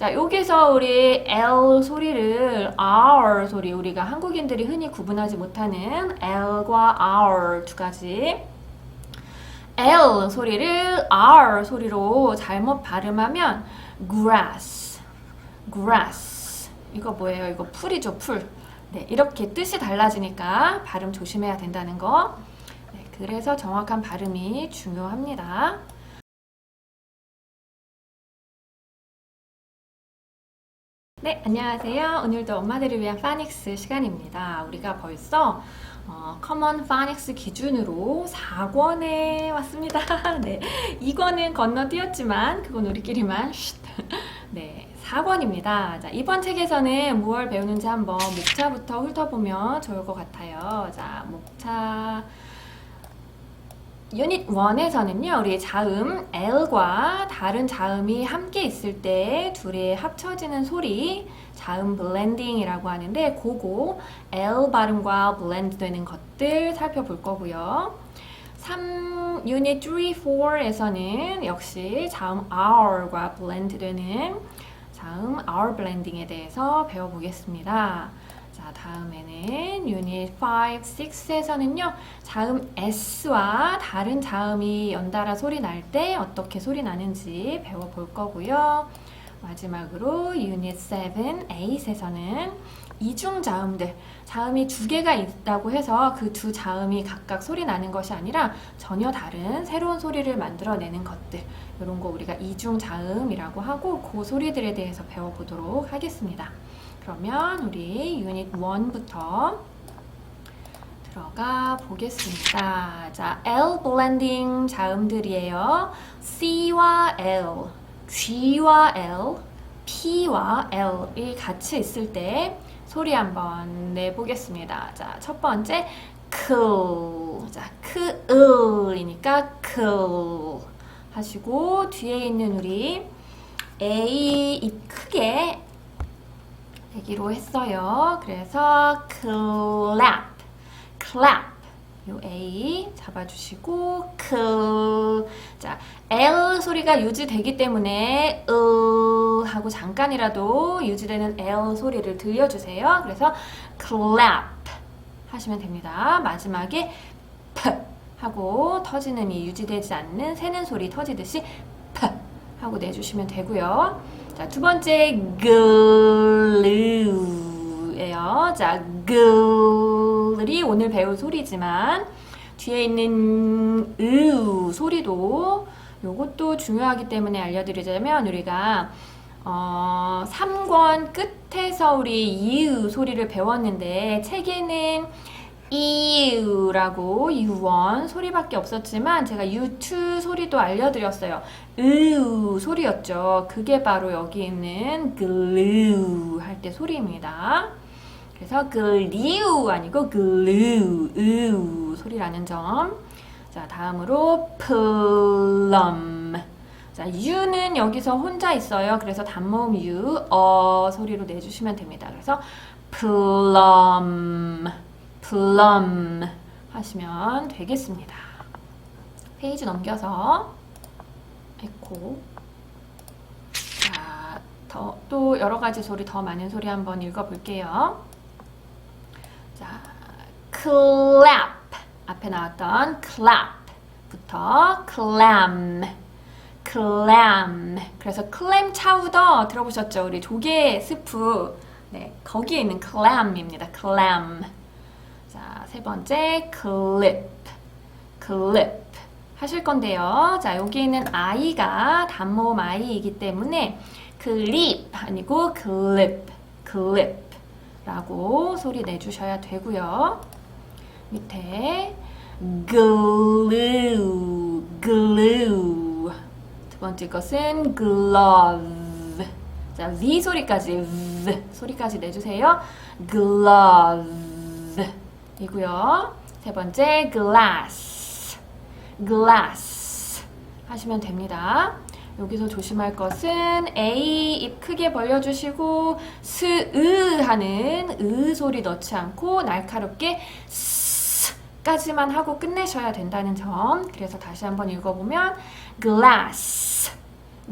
자, 여기서 우리 L 소리를 R 소리, 우리가 한국인들이 흔히 구분하지 못하는 L과 R 두 가지. L 소리를 R 소리로 잘못 발음하면 grass, grass. 이거 뭐예요? 이거 풀이죠, 풀. 네, 이렇게 뜻이 달라지니까 발음 조심해야 된다는 거. 네, 그래서 정확한 발음이 중요합니다. 네, 안녕하세요. 오늘도 엄마들을 위한 파닉스 시간입니다. 우리가 벌써 어, 커먼 파닉스 기준으로 4권에 왔습니다. 네, 2권은 건너뛰었지만 그건 우리끼리만 쉿. 네, 4권입니다. 자, 이번 책에서는 무엇을 배우는지 한번 목차부터 훑어보면 좋을 것 같아요. 자, 목차 유닛 1에서는요, 우리 자음 L과 다른 자음이 함께 있을 때 둘이 합쳐지는 소리, 자음 블렌딩이라고 하는데, 그거 L 발음과 블렌드 되는 것들 살펴볼 거고요. 3 유닛 3, 4에서는 역시 자음 R과 블렌드 되는 자음 R 블렌딩에 대해서 배워보겠습니다. 자, 다음에는 유닛 5, 6에서는요, 자음 S와 다른 자음이 연달아 소리 날 때 어떻게 소리 나는지 배워볼 거고요. 마지막으로 유닛 7, 8에서는 이중 자음들, 자음이 두 개가 있다고 해서 그 두 자음이 각각 소리 나는 것이 아니라 전혀 다른 새로운 소리를 만들어내는 것들, 이런 거 우리가 이중 자음이라고 하고 그 소리들에 대해서 배워보도록 하겠습니다. 그러면 우리 유닛 1부터 들어가 보겠습니다. 자, L 블렌딩 자음들이에요. C와 L, G와 L, P와 L이 같이 있을 때 소리 한번 내보겠습니다. 자, 첫 번째 cool. 자, cool이니까 cool 하시고 뒤에 있는 우리 A 입 크게 되기로 했어요. 그래서 clap, clap. 요 A 잡아주시고 cool. 자, L 소리가 유지되기 때문에 으 하고 잠깐이라도 유지되는 L 소리를 들려주세요. 그래서 clap 하시면 됩니다. 마지막에 P 하고 터지는 이 유지되지 않는 새는 소리 터지듯이 P 하고 내주시면 되고요. 자, 두 번째 glue예요. 자, glue이 오늘 배울 소리지만 뒤에 있는 으 소리도 요것도 중요하기 때문에 알려드리자면 우리가 어, 3권 끝에서 우리 이으 소리를 배웠는데 책에는 이으라고 U1 소리밖에 없었지만 제가 U2 소리도 알려드렸어요. 으 소리였죠. 그게 바로 여기 있는 glue 할때 소리입니다. 그래서 glue 아니고 glue 으 소리라는 점. 자 다음으로 plum. 자 U는 여기서 혼자 있어요. 그래서 단모음 U 어 소리로 내주시면 됩니다. 그래서 plum. Plum 하시면 되겠습니다. 페이지 넘겨서 에코 자, 더, 또 여러 가지 소리, 더 많은 소리 한번 읽어볼게요. 자, clap 앞에 나왔던 clap부터 clam clam 그래서 클램 차우더 들어보셨죠? 우리 조개 스프 네, 거기에 있는 clam입니다. clam 자, 세 번째 clip, clip 하실 건데요. 자, 여기 있는 i가 단모음 i이기 때문에 clip 아니고 clip, clip 라고 소리 내주셔야 되고요. 밑에 glue, glue 두 번째 것은 glove 자, V 소리까지 V 소리까지 내주세요. glove 이고요. 세 번째 glass, glass 하시면 됩니다. 여기서 조심할 것은 A 입 크게 벌려주시고 스으 하는 으 소리 넣지 않고 날카롭게 스까지만 하고 끝내셔야 된다는 점. 그래서 다시 한번 읽어보면 glass,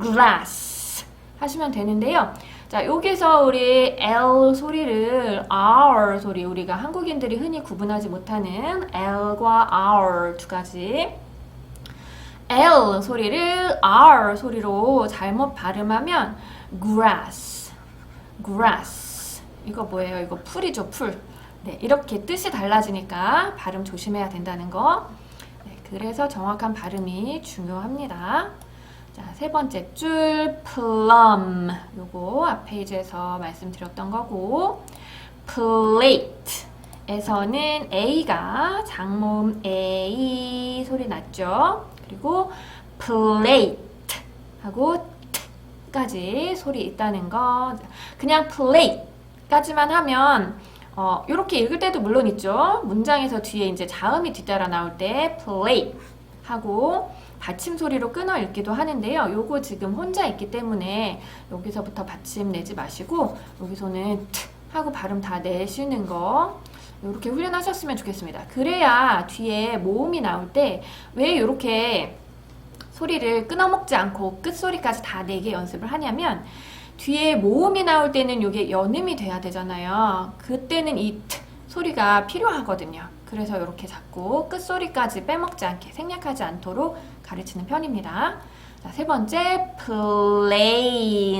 glass 하시면 되는데요. 자, 여기서 우리 L 소리를 R 소리, 우리가 한국인들이 흔히 구분하지 못하는 L과 R 두 가지. L 소리를 R 소리로 잘못 발음하면 grass, grass. 이거 뭐예요? 이거 풀이죠, 풀. 네, 이렇게 뜻이 달라지니까 발음 조심해야 된다는 거. 네, 그래서 정확한 발음이 중요합니다. 자, 세 번째 줄 plum. 요거 앞 페이지에서 말씀드렸던 거고 plate 에서는 A가 장모음 A 소리 났죠. 그리고 plate 하고 T까지 소리 있다는 거. 그냥 plate까지만 하면 어, 이렇게 읽을 때도 물론 있죠. 문장에서 뒤에 이제 자음이 뒤따라 나올 때 plate 하고 받침 소리로 끊어 읽기도 하는데요. 요거 지금 혼자 있기 때문에 여기서부터 받침 내지 마시고 여기서는 트 하고 발음 다 내쉬는 거 이렇게 훈련하셨으면 좋겠습니다. 그래야 뒤에 모음이 나올 때 왜 이렇게 소리를 끊어먹지 않고 끝소리까지 다 내게 연습을 하냐면 뒤에 모음이 나올 때는 이게 연음이 돼야 되잖아요. 그때는 이 트 소리가 필요하거든요. 그래서 이렇게 자꾸 끝소리까지 빼먹지 않게 생략하지 않도록 가르치는 편입니다. 자, 세 번째 plain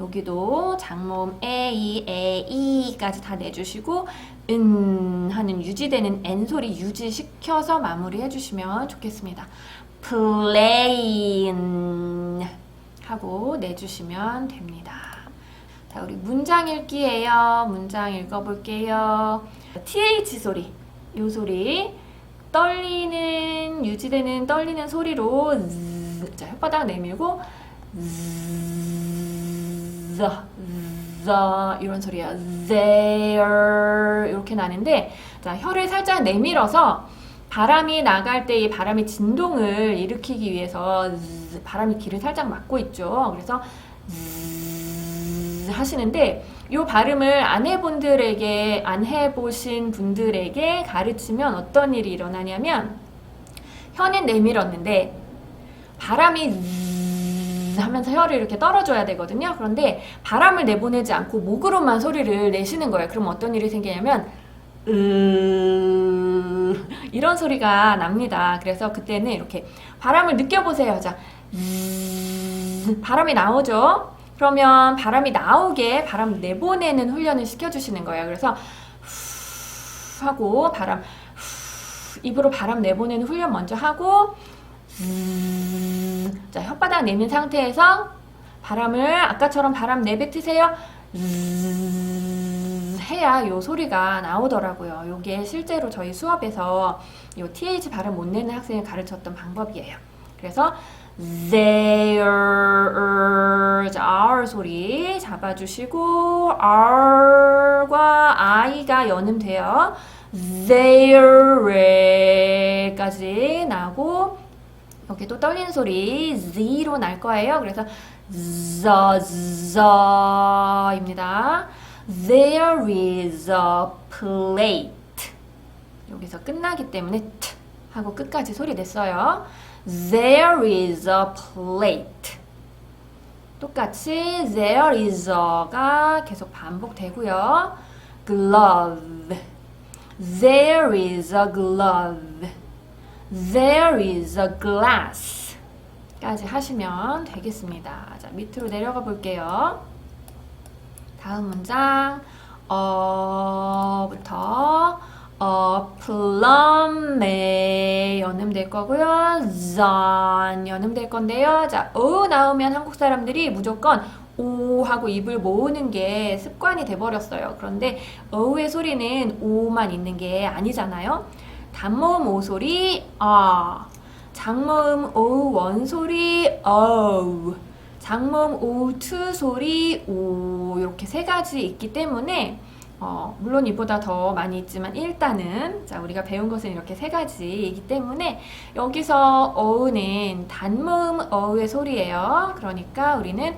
여기도 장모음 a, a, e까지 다 내주시고 은 하는 유지되는 n 소리 유지시켜서 마무리해 주시면 좋겠습니다. plain 하고 내주시면 됩니다. 자, 우리 문장 읽기예요. 문장 읽어볼게요. th 소리, 요 소리 떨리는 유지되는 떨리는 소리로 즈, 자 혓바닥 내밀고 즈, 즈, 이런 소리야. there 이렇게 나는데 자 혀를 살짝 내밀어서 바람이 나갈 때 이 바람의 진동을 일으키기 위해서 즈, 바람이 귀를 살짝 막고 있죠. 그래서 즈 하시는데 이 발음을 안 해분들에게 안 해보신 분들에게 가르치면 어떤 일이 일어나냐면 혀는 내밀었는데 바람이 하면서 혀를 이렇게 떨어줘야 되거든요. 그런데 바람을 내보내지 않고 목으로만 소리를 내시는 거예요. 그럼 어떤 일이 생기냐면 으 이런 소리가 납니다. 그래서 그때는 이렇게 바람을 느껴보세요. 자, 바람이 나오죠. 그러면 바람이 나오게 바람 내보내는 훈련을 시켜주시는 거예요. 그래서 후 하고 바람 후 입으로 바람 내보내는 훈련 먼저 하고 음, 자 혓바닥 내민 상태에서 바람을 아까처럼 바람 내뱉으세요. 음, 해야 요 소리가 나오더라고요. 요게 실제로 저희 수업에서 요 th 발음 못 내는 학생을 가르쳤던 방법이에요. 그래서 there, R 소리 잡아주시고 R과 I가 연음돼요. there까지 나고 여기 또 떨리는 소리 Z로 날 거예요. 그래서 the입니다. There is a plate. 여기서 끝나기 때문에 t 하고 끝까지 소리 냈어요. There is a plate. 똑같이 there is a가 계속 반복되고요. glove. There is a glove. There is a glass. 까지 하시면 되겠습니다. 자, 밑으로 내려가 볼게요. 다음 문장. 어부터 어, plum에 연음될 거고요. zon 연음 될 건데요. 자, 어 나오면 한국 사람들이 무조건 오 하고 입을 모으는 게 습관이 돼버렸어요. 그런데 어의 소리는 오만 있는 게 아니잖아요. 단모음 오 소리 아, 장모음 오 원 소리 어, 장모음 오 투 소리 오 이렇게 세 가지 있기 때문에 어, 물론 이보다 더 많이 있지만 일단은 자 우리가 배운 것은 이렇게 세 가지이기 때문에 여기서 어우는 단모음 어우의 소리예요. 그러니까 우리는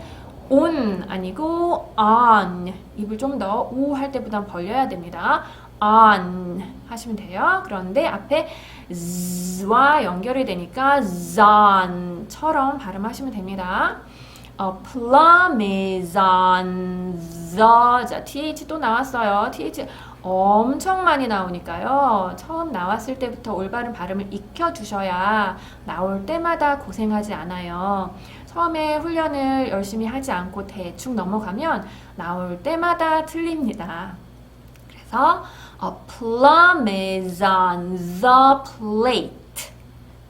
on 아니고 on 입을 좀 더 오 할 때보다 벌려야 됩니다. on 하시면 돼요. 그런데 앞에 z와 연결이 되니까 zon처럼 발음하시면 됩니다. 어, the 자, th 또 나왔어요. th 엄청 많이 나오니까요. 처음 나왔을 때부터 올바른 발음을 익혀 두셔야 나올 때마다 고생하지 않아요. 처음에 훈련을 열심히 하지 않고 대충 넘어가면 나올 때마다 틀립니다. 그래서 is on the plate.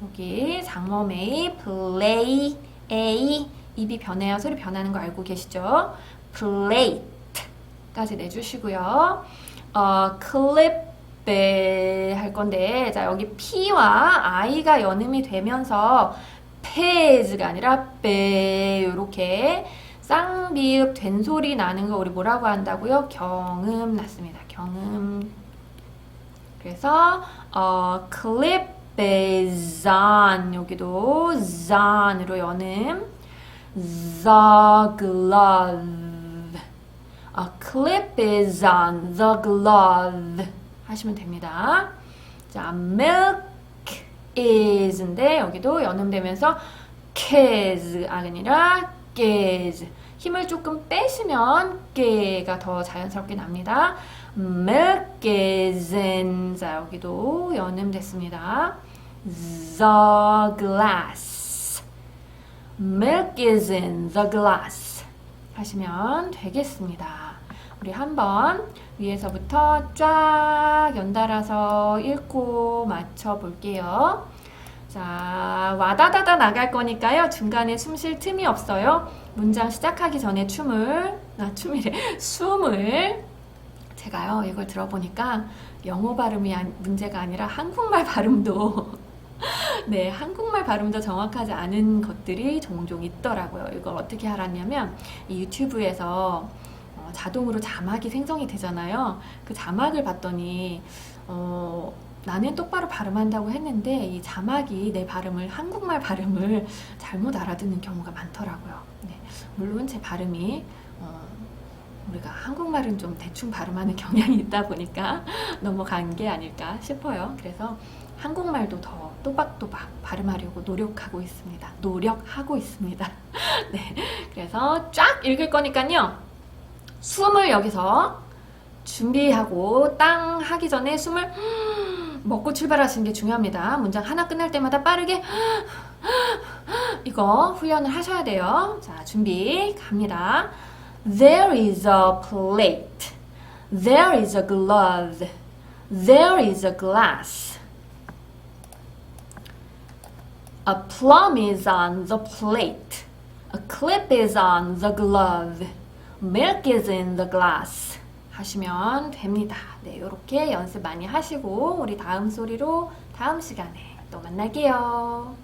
여기 장모메이 play a 입이 변해요. 소리 변하는 거 알고 계시죠? plate까지 내주시고요. 어, clip 할 건데 자 여기 p와 i가 연음이 되면서 pairs가 아니라 빼 이렇게 쌍비읍 된 소리 나는 거 우리 뭐라고 한다고요? 경음 났습니다. 경음. 그래서 어, clip is on 여기도 on으로 연음. The glove. A clip is on the glove 하시면 됩니다. 자, milk is인데 여기도 연음되면서 kiss 아니라 kiss 힘을 조금 빼시면 깨가 더 자연스럽게 납니다. milk is in 자 여기도 연음됐습니다. the glass milk is in the glass 하시면 되겠습니다. 우리 한번 위에서부터 쫙 연달아서 읽고 맞춰 볼게요. 자, 와다다다 나갈 거니까요. 중간에 숨 쉴 틈이 없어요. 문장 시작하기 전에 춤을, 아, 춤이래. 숨을. 제가요, 이걸 들어보니까 영어 발음이 아- 문제가 아니라 한국말 발음도 네, 한국말 발음도 정확하지 않은 것들이 종종 있더라고요. 이걸 어떻게 알았냐면 이 유튜브에서 어, 자동으로 자막이 생성이 되잖아요. 그 자막을 봤더니 어, 나는 똑바로 발음한다고 했는데 이 자막이 내 발음을 한국말 발음을 잘못 알아듣는 경우가 많더라고요. 네, 물론 제 발음이 어, 우리가 한국말은 좀 대충 발음하는 경향이 있다 보니까 넘어간 게 아닐까 싶어요. 그래서 한국말도 더 또박또박 발음하려고 노력하고 있습니다. 노력하고 있습니다. 네. 그래서 쫙 읽을 거니까요. 숨을 여기서 준비하고 땅 하기 전에 숨을 먹고 출발하시는 게 중요합니다. 문장 하나 끝날 때마다 빠르게 이거 훈련을 하셔야 돼요. 자, 준비 갑니다. There is a plate. There is a glove. There is a glass. A plum is on the plate. A clip is on the glove. Milk is in the glass. 하시면 됩니다. 네, 이렇게 연습 많이 하시고 우리 다음 소리로 다음 시간에 또 만날게요.